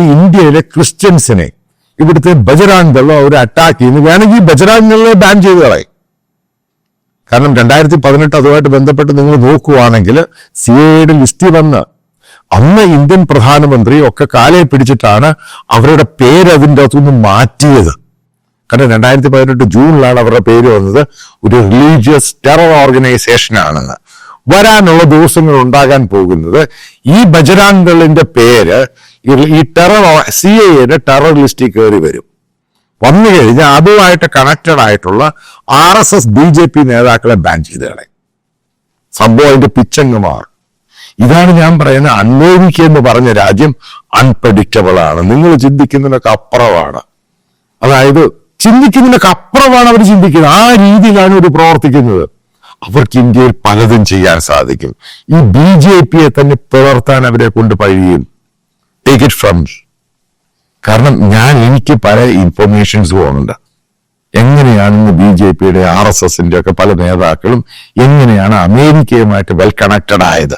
അതായത് ഇന്ത്യയിലെ ക്രിസ്ത്യൻസിനെ ഇവിടുത്തെ ബജറാങ് ദളം അവർ അറ്റാക്ക് ചെയ്യുന്നു. വേണമെങ്കിൽ ബജറാങ് ദളെ ബാൻ ചെയ്ത് കളയും. കാരണം രണ്ടായിരത്തി പതിനെട്ട് അതുമായിട്ട് ബന്ധപ്പെട്ട് നിങ്ങൾ നോക്കുവാണെങ്കിൽ സി എയുടെ ലിസ്റ്റിൽ വന്ന് അന്ന് ഇന്ത്യൻ പ്രധാനമന്ത്രി ഒക്കെ കാലെ പിടിച്ചിട്ടാണ് അവരുടെ പേര് അതിന്റെ അകത്തുനിന്ന് മാറ്റിയത്. കാരണം രണ്ടായിരത്തി പതിനെട്ട് ജൂണിലാണ് അവരുടെ പേര് വന്നത്. ഒരു റിലീജിയസ് ടെറർ ഓർഗനൈസേഷൻ ആണെന്ന്. വരാനുള്ള ദിവസങ്ങൾ ഉണ്ടാകാൻ പോകുന്നത്. ഈ ബജരാംഗളിന്റെ പേര് ഈ- ടെറർ സി ഐയുടെ ടെറർ ലിസ്റ്റിൽ കയറി വരും. വന്നു കഴിഞ്ഞാൽ അതുമായിട്ട് കണക്റ്റഡ് ആയിട്ടുള്ള R S S B J P നേതാക്കളെ ബാൻ ചെയ്ത് കളയും. സംഭവം അതിന്റെ പിച്ചങ്ങ് മാറും. ഇതാണ് ഞാൻ പറയുന്ന അമേരിക്ക എന്ന് പറഞ്ഞ രാജ്യം അൺപ്രഡിക്റ്റബിൾ ആണ്. നിങ്ങൾ ചിന്തിക്കുന്നതിനൊക്കെ അപ്പുറമാണ്. അതായത് ചിന്തിക്കുന്നതിനൊക്കെ അപ്പുറമാണ് അവർ ചിന്തിക്കുന്നത്. ആ രീതിയിലാണ് ഇവർ പ്രവർത്തിക്കുന്നത്. അവർക്ക് ഇന്ത്യയിൽ പലതും ചെയ്യാൻ സാധിക്കും. ഈ ബി ജെ പിയെ തന്നെ പിളർത്താൻ അവരെ കൊണ്ട് കഴിയും ടേക്ക് ഇറ്റ് ഫ്രം കാരണം ഞാൻ എനിക്ക് പല ഇൻഫർമേഷൻസ് പോകുന്നുണ്ട്. എങ്ങനെയാണ് ബി ജെ പിയുടെ ആർ എസ് എസിന്റെ ഒക്കെ പല നേതാക്കളും എങ്ങനെയാണ് അമേരിക്കയുമായിട്ട് വെൽ കണക്റ്റഡ് ആയത്?